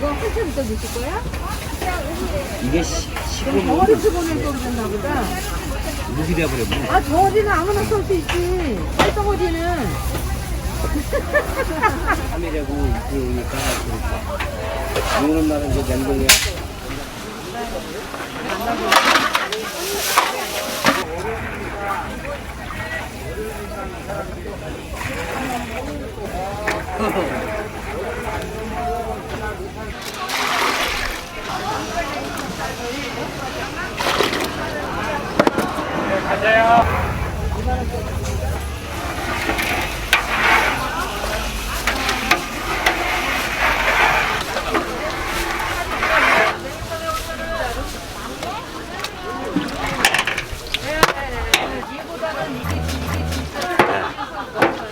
이거 한참 더 드실 거야? 이게 시, 식으면 덩어리씩 보낼 거 그랬나 보다. 무기 돼버려. 아, 덩어리는 아무나 쏠 수 있지. 쌀덩어리는. 3일하고 그러니까 그러니까. 오는 날은 이제 냉동이야.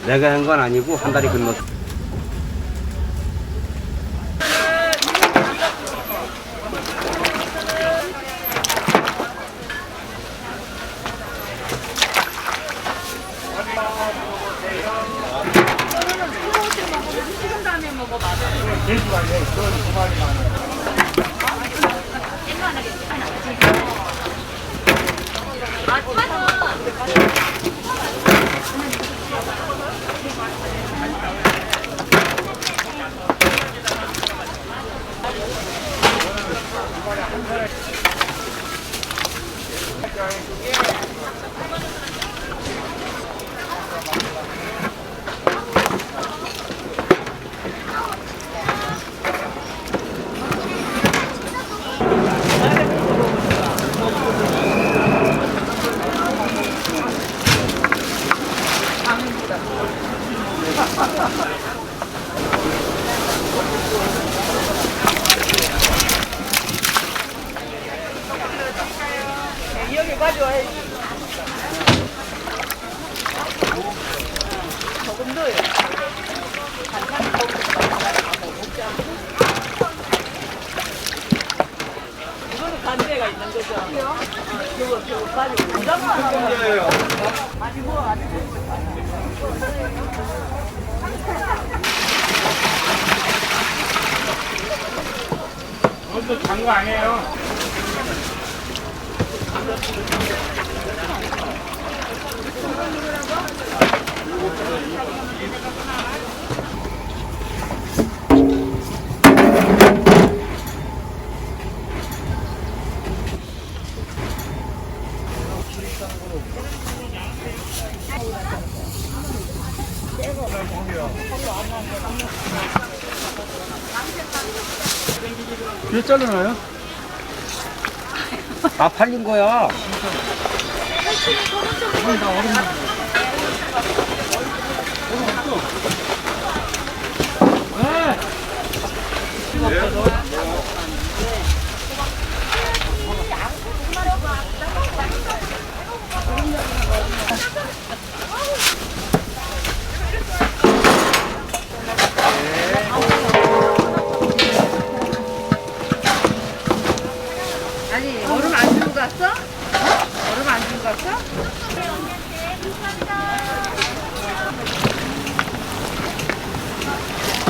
내가 한 건 아니고 한 달이 going to 건넜. 그것도 장거 아니에요. 잘라놔요? 다 팔린 거야. 아니, 얼음 안 주고 갔어? 얼음 안 주고 갔어?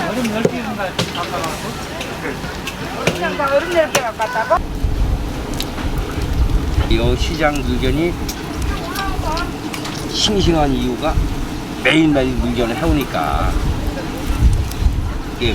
얼음 10개 준다. 그냥 다 얼음 내릴 때 갖고 갔다고? 이 시장 물건이 싱싱한 이유가 매일매일 물건을 해오니까. 이게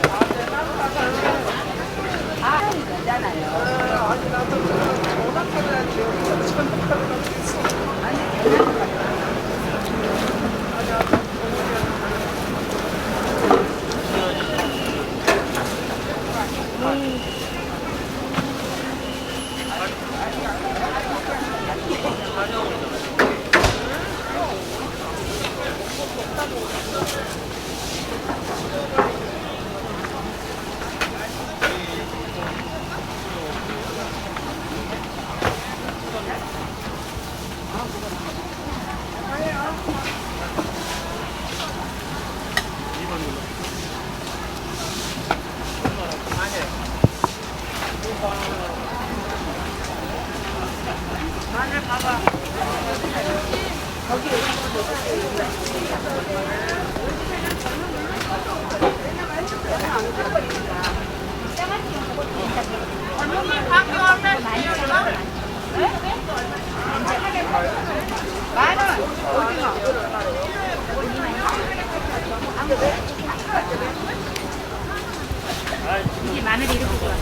마늘이 이렇게 좋아.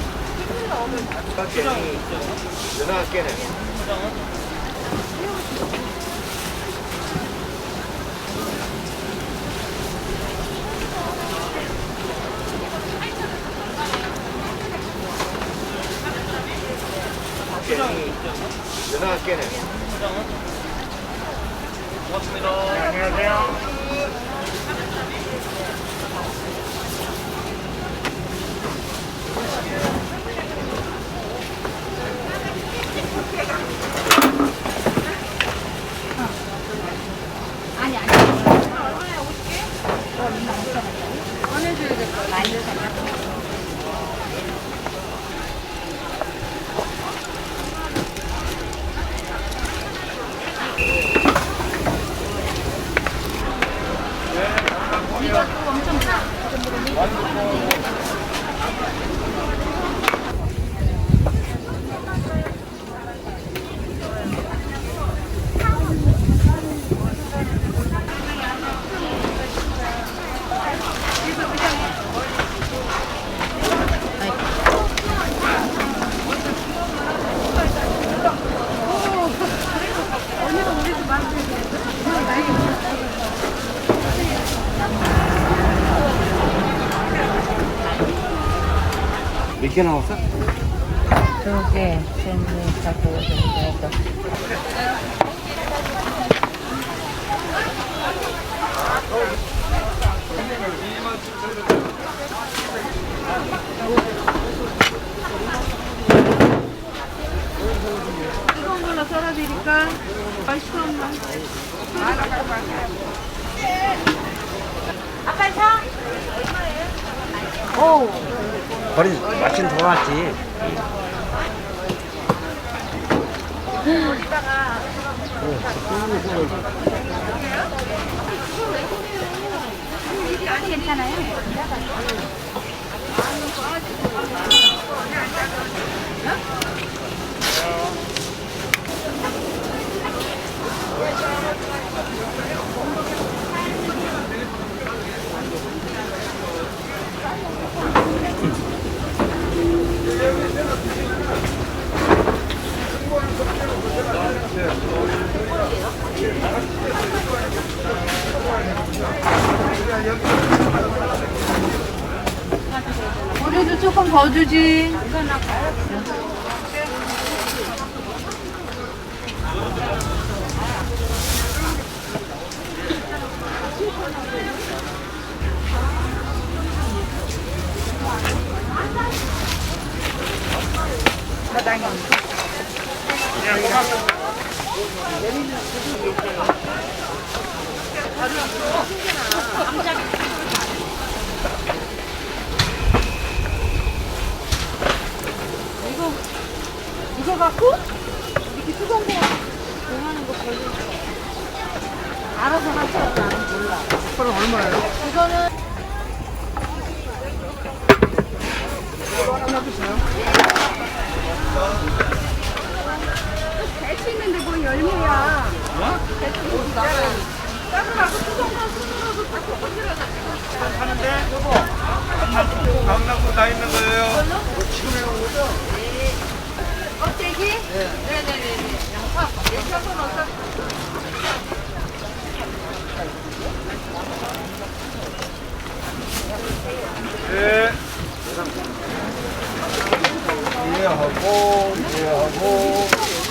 누나 깨네. 누나 깨네. 아니 아니. 꺼내줘야겠다. 많이 이것도 엄청 좋아. 몇 개 나왔어? 두 개, 세 개, 다섯 개, 여덟. 뜨거운 걸로 썰어드릴까? 사? 오. 버리 마신 돌아왔지. 괜찮아요? 우리도 조금 더 주지. 이거 갖고 이렇게 뜨거운 거 응하는 거 별로 알아서 하지 나는 몰라. 그럼 얼마예요? 이거는 하나 주세요. 배치 있는데 뭐 열무야. 배치 있는 나가야 작은 갖고 뜨거운 거 스스로도 다 섞어주라. 강남구 다 있는 거예요. 껍데기? 네네네네. 양파. 양파 넣어서. 네. 이해하고, 이해하고.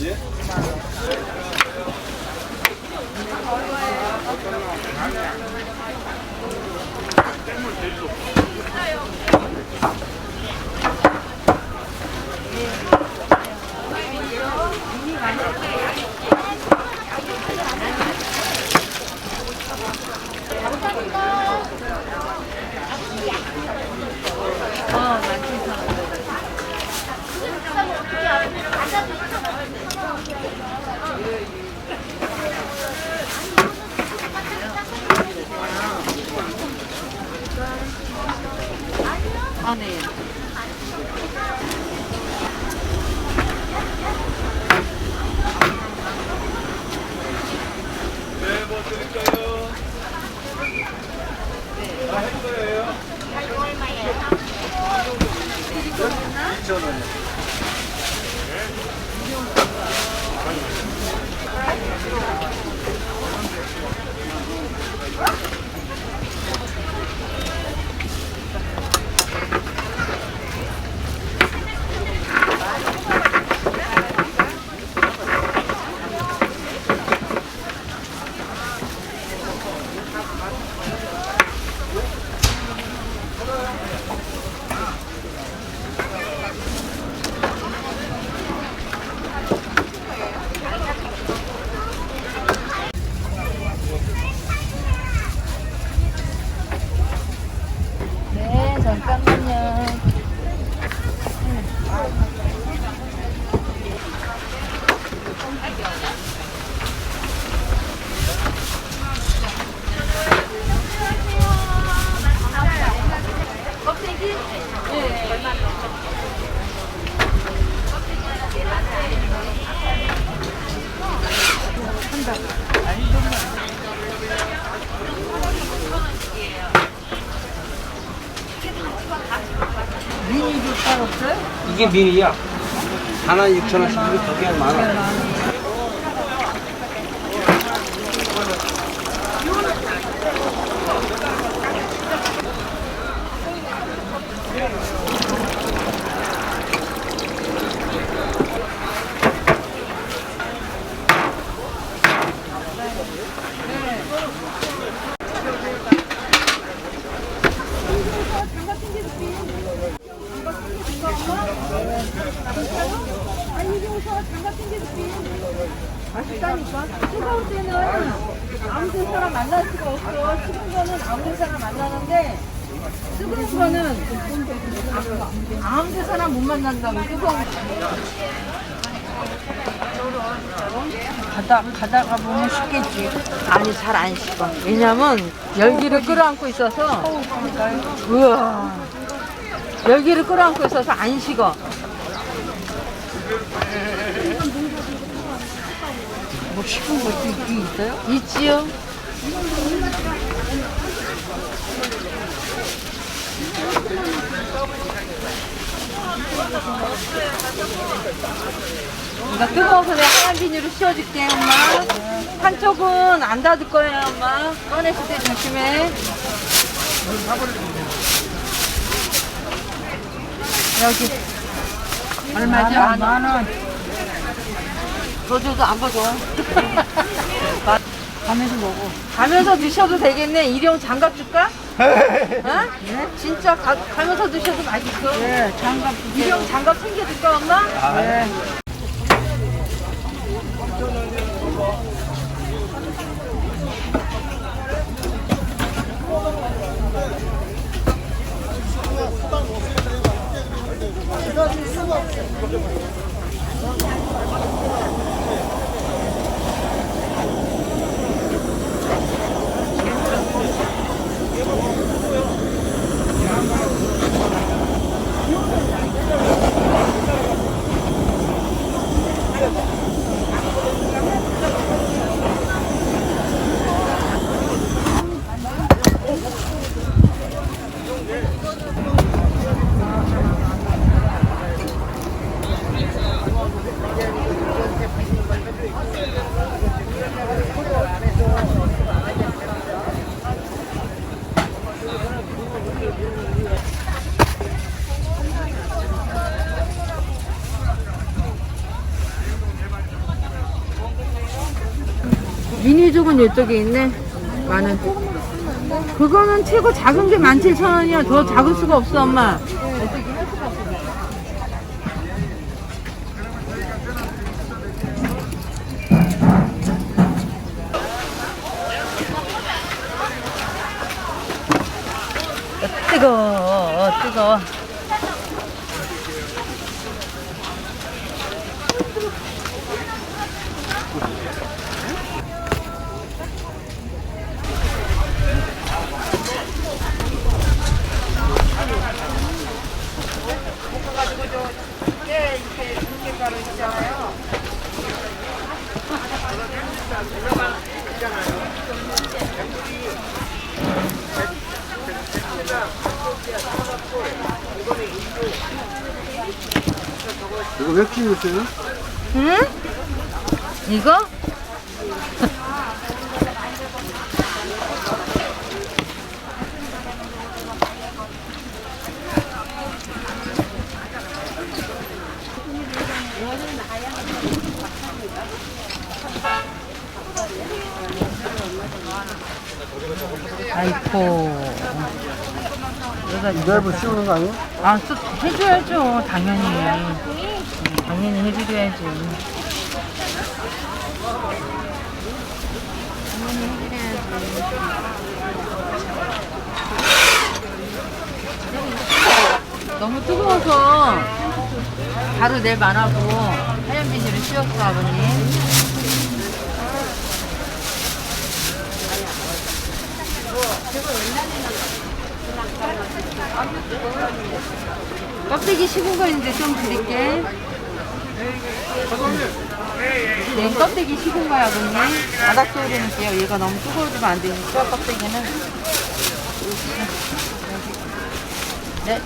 예? 아, 이게 미리야. 하나 6천 원씩 이게 맛있다니까. 뜨거울 때는 아무 데서나 만날 수가 없어. 식은 거는 아무 데서나 만나는데 뜨거운 거는 아무 데서나 못 만난다고 뜨거운 거. 가다, 가다가 보면 식겠지. 아니, 잘 안 식어. 왜냐면 열기를 끌어안고 있어서. 우와. 열기를 끌어안고 있어서 안 식어. 식은 거 있긴 있어요? 있지요. 이거 뜨거워서 내가 하얀 비닐로 씌워줄게, 엄마. 한쪽은 안 닫을 거예요, 엄마. 꺼냈을 때 조심해. 여기. 얼마죠? 만 원. 너들도 안 봐줘. 가면서 먹어. 가면서 드셔도 되겠네. 일용 장갑 줄까? 어? 네. 진짜 가, 가면서 드셔도 맛있어. 네, 장갑 일용 장갑 챙겨줄까, 엄마? 아, 네. 네. 미니족은 이쪽에 있네. 만원. 그거는 최고 작은 게 17,000원이야. 더 작을 수가 없어, 엄마. 뜨거워, 뜨거워. 이거 몇 킬로 있어요? 응? 이거? 아이고. 내가 이거 씌우는 거 아니에요? 아, 또 해줘야죠. 당연히. 음, 당연히 해드려야지. 당연히 해드려야지. 너무 뜨거워서 바로 내일 만하고 하얀 비닐을 씌웠어, 아버님. 껍데기 식은 거 있는데 좀 드릴게. 네, 껍데기 식은 거야, 아버님. 바닥 돌려놓을게요. 얘가 너무 뜨거워지면 안 되니까, 껍데기는. 네.